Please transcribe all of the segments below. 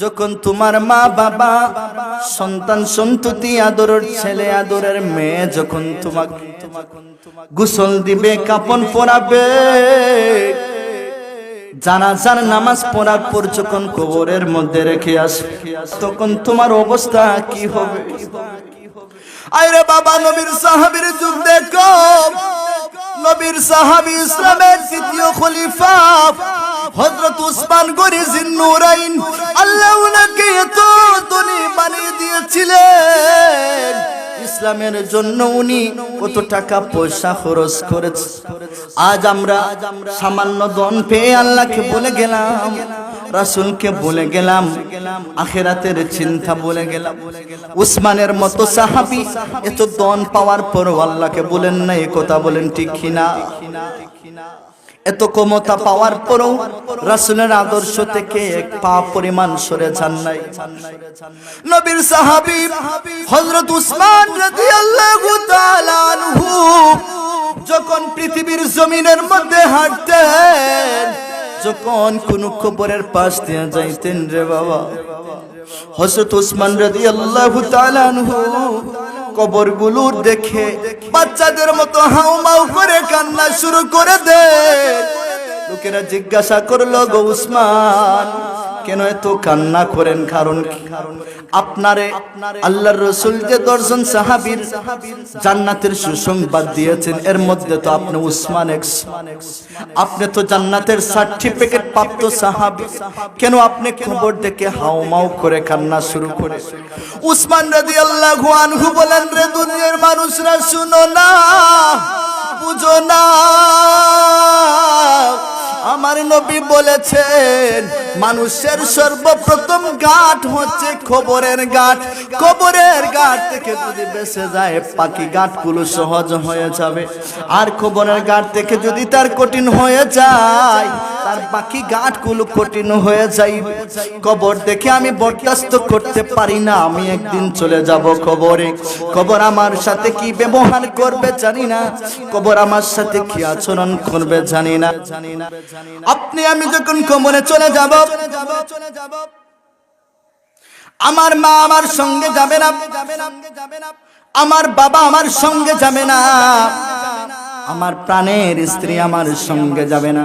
যখন তোমার মা বাবা, সন্তান সন্ততি, আদরের ছেলে, আদরের মেয়ে যখন তোমাকে গোসল দিবে, কাপন পরাবে, জানাজার নামাজ পড়ার পর যখন কবরের মধ্যে রেখে আসবে, তখন তোমার অবস্থা কি হবে? আরে বাবা, নবীর সাহাবীর যুগ দেখো। নবীর সাহাবী ইসলামের তৃতীয় খলিফা। হযরত উসমান গনি জিন্নুরাইন আল্লাহ উনাকে এত ধনী বানিয়ে দিয়েছিলেন। ইসলামের জন্য উনি কত টাকা পয়সা খরচ করেছে। আজ আমরা সামান্য দন পেয়ে আল্লাহকে বলে গেলাম, রাসুলকে বলে গেলাম, আখেরাতের চিন্তা বলে গেলাম। উসমানের মতো সাহাবি এত দন পাওয়ার পর আল্লাহকে বলেন না, এ কথা বলেন ঠিক কিনা? এত ক্ষমতা পাওয়ার পরও রাসুলের আদর্শ থেকে এক পা পরিমাণ সরে যান নাই। নবীর সাহাবি হযরত উসমান রাদিয়াল্লাহু তাআলা যখন পৃথিবীর জমিনের মধ্যে হাঁটতেন, যখন কোন কবরের পাশ দিয়ে যাইতেন রে বাবা, হযরত উসমান রাদিয়াল্লাহু তাআলা আনহু কবরগুলো দেখে বাচ্চাদের মতো হাউমাউ করে কান্না শুরু করে দেয় লোকেরা জিজ্ঞাসা করল, গো উসমান, কেন এত কান্না করেন? কারণ? আপনারে আল্লাহর রসুল যে দর্শন সাহাবীর জান্নাতের সুসংবাদ দিয়েছেন, এর মধ্যে তো আপনি উসমান আপনি তো জান্নাতের সার্টিফিকেট প্রাপ্ত সাহাবী, কেন আপনি খবর দেখে হাউমাউ করে কান্না শুরু করে উসমান রাদিয়াল্লাহু আনহু বলেন, রে দুনিয়ার মানুষরা শুনো না, বুঝো না। আমার নবী বলেছেন, মানুষের সর্বপ্রথম ঘাট হচ্ছে খবরের ঘাট খবরের ঘাট থেকে যদি বেঁচে যায়, পাখি ঘাটগুলো সহজ হয়ে যাবে। আর খবরের ঘাট থেকে যদি তার কঠিন হয়ে যায় তার বাকি ঘাটগুলো কঠিন হয়ে যাইবে কবর দেখে আমি বরদাস্ত করতে পারি না। আমি একদিন চলে যাব কবরে। কবর আমার সাথে কি ব্যবহার করবে জানি না। কবর আমার সাথে কি আচরণ করবে জানি না। আপনি, আমি যখন কবরে চলে যাব, আমার মা আমার সঙ্গে যাবে না। আমার বাবা আমার সঙ্গে যাবে না। আমার প্রাণের স্ত্রী আমার সঙ্গে যাবে না।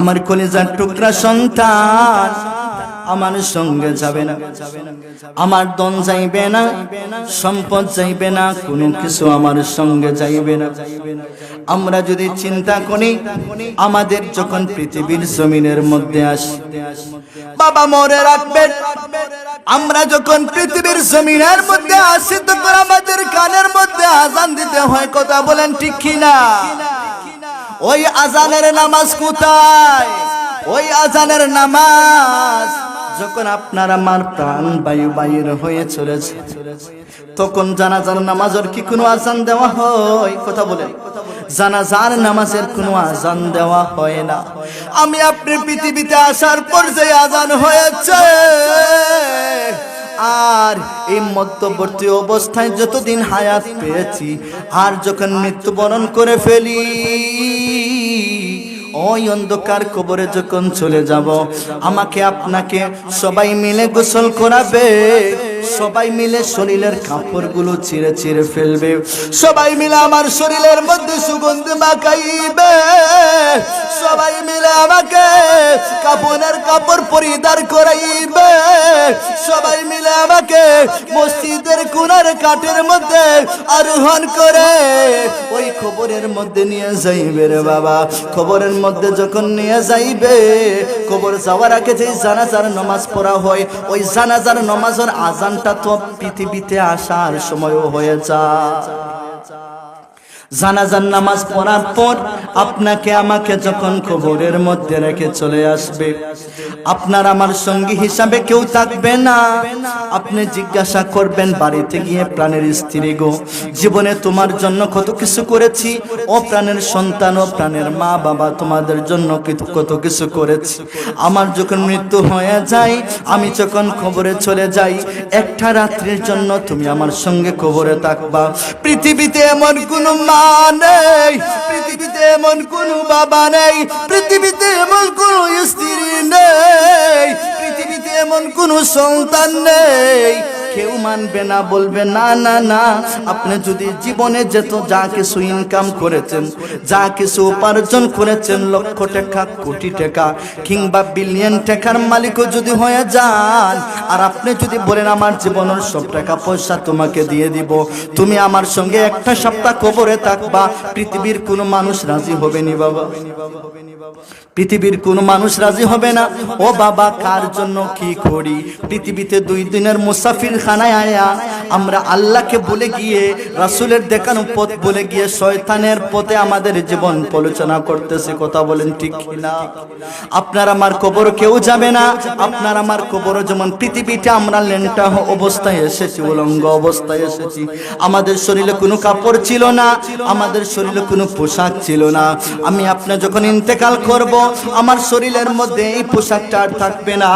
আমার কলিজার টুকরা সন্তান আমার সঙ্গে যাবে না। আমার দন যাইবে না, সম্পদ যাইবে না, কোনো কিছু আমার সঙ্গে যাইবে না। আমরা যদি চিন্তা করি, আমাদের যখন পৃথিবীর জমিনের মধ্যে আসি, বাবা মরে আমরা যখন পৃথিবীর জমিনের মধ্যে আসি, তখন আমাদের কানের মধ্যে আজান দিতে হয়, কথা বলেন ঠিক কিনা? ওই আজানের নামাজ কোথায়? ওই আজানের নামাজ যখন আপনার আমার প্রাণ বায়ু বায়ুর হয়ে চলেছে, তখন জানাজার নামাজের কি কোনো আজান দেওয়া হয়? কথা বলে জানাজার নামাজের কোনো আজান দেওয়া হয় না। আমি আপনি পৃথিবীতে আসার পর যে আজান হয়েছে, আর এই মধ্যবর্তী অবস্থায় যতদিন হায়াত পেয়েছি, আর যখন মৃত্যুবরণ করে ফেলি ওই অন্ধকার কবরে যখন চলে যাব আমাকে আপনাকে সবাই মিলে গোসল করাবে। সবাই মিলে শরীরের কাপড়গুলো চিরে চিরে ফেলবে। সবাই মিলে আমার শরীরের মধ্যে সুগন্ধ মাখাইবে। সবাই মিলে আমাকে কাপড়ের কাপড় পরিধান করাইবে। সবাই মিলে আমাকে মসজিদের কোনার কাঠের মধ্যে আরোহণ করে। ওই খবরের মধ্যে নিয়ে যাইবে রে বাবা। খবরের মধ্যে যখন নিয়ে যাইবে খবর যাওয়ার আগে যে জানাজার নামাজ পড়া হয়, ওই জানাজার নামাজের আজানটা তো পৃথিবীতে আসার সময়ও হয়ে যায়। জানাজার নামাজ পড়ার পর আপনাকে আমাকে যখন খবরের মধ্যে রেখে চলে আসবে, আপনার আমার সঙ্গী হিসাবে কেউ থাকবে না। আপনি জিজ্ঞাসা করবেন, বাড়িতে গিয়ে প্রাণের স্ত্রী গো, জীবনে তোমার জন্য কত কিছু করেছি? ও প্রাণের সন্তান, ও প্রাণের মা বাবা, তোমাদের জন্য কত কিছু করেছি। আমার যখন মৃত্যু হয়ে যায়, আমি যখন খবরে চলে যাই, একটা রাত্রির জন্য তুমি আমার সঙ্গে খবরে থাকবা। পৃথিবীতে এমন কোনো মা নেই। পৃথিবীতে এমন কোন বাবা নেই, পৃথিবীতে এমন কোন স্ত্রী নেই, পৃথিবীতে এমন কোন সন্তান নেই। কেউ মানবে না, বলবে, না না না, আপনি যদি জীবনে যেত যা কিছু ইনকাম করেছেন, যা কিছু উপার্জন করেছেন, লক্ষ টাকা, কোটি টাকা কিংবা বিলিয়ন টাকার মালিকও যদি হয়ে যান, আর আপনি যদি বলেন, আমার জীবনের সব টাকা পয়সা তোমাকে দিয়ে দিব, তুমি আমার সঙ্গে একটা সপ্তাহ কবরে থাকবা, পৃথিবীর কোনো মানুষ রাজি হবে নি বাবা। পৃথিবীর কোন মানুষ রাজি হবে না। ও বাবা, কার জন্য কি করি? পৃথিবীতে দুই দিনের মুসাফির খানায় আয়া আমরা আল্লাহকে বলে গিয়ে, রাসূলের দেখানো পথ বলে গিয়ে শয়তানের পথে আমাদের জীবন পরিচালনা করতেছে, কথা বলেন ঠিক না আপনার আমার কবর কেউ যাবে না, আপনার আমার কবর যেমন পৃথিবীতে আমরা লেন্টা অবস্থায় এসেছি, উলঙ্গ অবস্থায় এসেছি। আমাদের শরীরে কোনো কাপড় ছিল না, আমাদের শরীরে কোনো পোশাক ছিল না। আমি আপনি যখন ইন্তেকাল করব, আমার শরীরের মধ্যে এই পোশাকটা আর থাকবে না,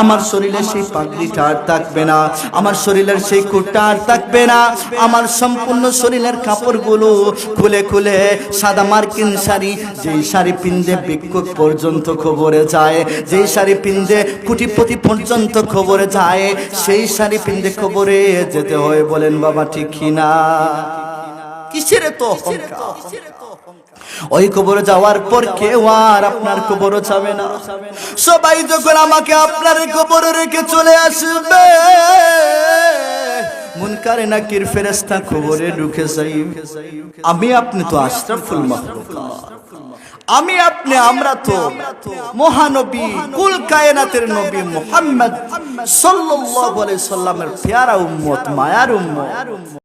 আমার শরীরে সেই পাগড়িটা আর থাকবে না, আমার শরীরের সেই কুটটা আর থাকবে না। আমার সম্পূর্ণ শরীরের কাপড়গুলো খুলে খুলে সাদা মার্কিন শাড়ি, যেই শাড়ি পিন্দে বিক্ষোভ পর্যন্ত খবরে যায়, যেই শাড়ি পিন্দে কুটিপতি পর্যন্ত খবরে যায়, সেই শাড়ি পিন্দে খবরে যেতে হয় বলেন বাবা ঠিক না? কিসের তো ওই কবরে যাওয়ার পর কেউ আর আপনার কবরও যাবে না। সবাই যখন আমাকে আপনার কবরে রেখে চলে আসবে মুনকারে নাকির ফেরেস্তা খবরে ঢুকে যাই। আমি আপনি তো আশরাফুল মাখলুকাত আমি আপনি, আমরা তো মহানবী, কুল কায়নাতের নবী মুহাম্মদ সাল্লাল্লাহু আলাইহি সাল্লামের পেয়ারা উম্মত, মায়ার উম্মত।